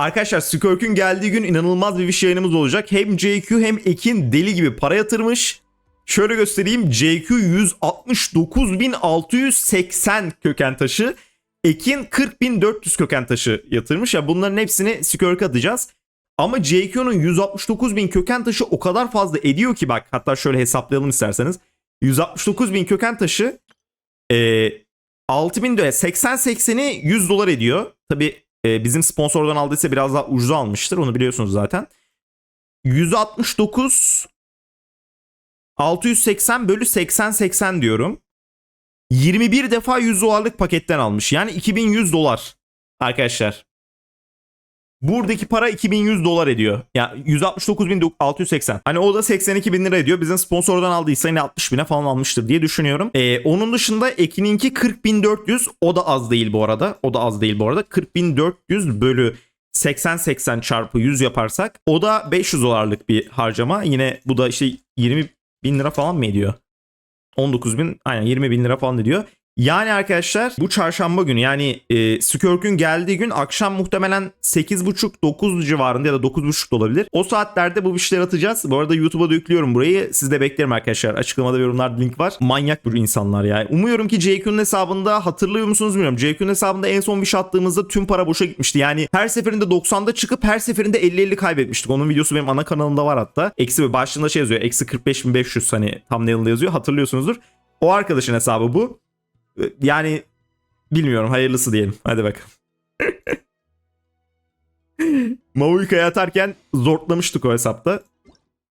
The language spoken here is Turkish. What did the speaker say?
Arkadaşlar Skirk'ün geldiği gün inanılmaz bir wish yayınımız olacak. Hem JQ hem Ekin deli gibi para yatırmış. Şöyle göstereyim. JQ 169.680 köken taşı. Ekin 40.400 köken taşı yatırmış. Ya bunların hepsini Skirk'a atacağız. Ama JQ'nun 169.000 köken taşı o kadar fazla ediyor ki bak hatta şöyle hesaplayalım isterseniz. 169.000 köken taşı e, 6000 dolar 80-80'i 100 dolar ediyor. Tabi bizim sponsordan aldıysa biraz daha ucuza almıştır onu biliyorsunuz zaten. 169 680 bölü 80-80 diyorum. 21 defa 100 dolarlık paketten almış. Yani 2100 dolar arkadaşlar. Buradaki para 2100 dolar ediyor. Yani 169.680. Hani o da 82 bin lira ediyor. Bizim sponsordan aldıysa yine 60 bine falan almıştır diye düşünüyorum. Ee, onun dışında Ekin'inki 40.400. O da az değil bu arada. O da az değil bu arada. 40.400 bölü 80-80 çarpı 100 yaparsak o da 500 dolarlık bir harcama. Yine bu da işte 20 bin lira falan mı ediyor? 19 bin aynen 20 bin lira falan ediyor. Yani arkadaşlar bu çarşamba günü yani e, Skirk'ün geldiği gün akşam muhtemelen 8.30-9 civarında ya da 9.30 da olabilir. O saatlerde bu işleri atacağız. Bu arada YouTube'a da yüklüyorum burayı. Siz de beklerim arkadaşlar. Açıklamada ve yorumlarda link var. Manyak bir insanlar yani. Umuyorum ki JQ'nun hesabında hatırlıyor musunuz bilmiyorum. JQ'nun hesabında en son bir şey attığımızda tüm para boşa gitmişti. Yani her seferinde 90'da çıkıp her seferinde 50-50 kaybetmiştik. Onun videosu benim ana kanalımda var hatta. Eksi başlığında şey yazıyor. Eksi 45.500 hani thumbnail'da yazıyor. Hatırlıyorsunuzdur. O arkadaşın hesabı bu. Yani bilmiyorum hayırlısı diyelim. Hadi bakalım. Mavuika'ya atarken zortlamıştık o hesapta.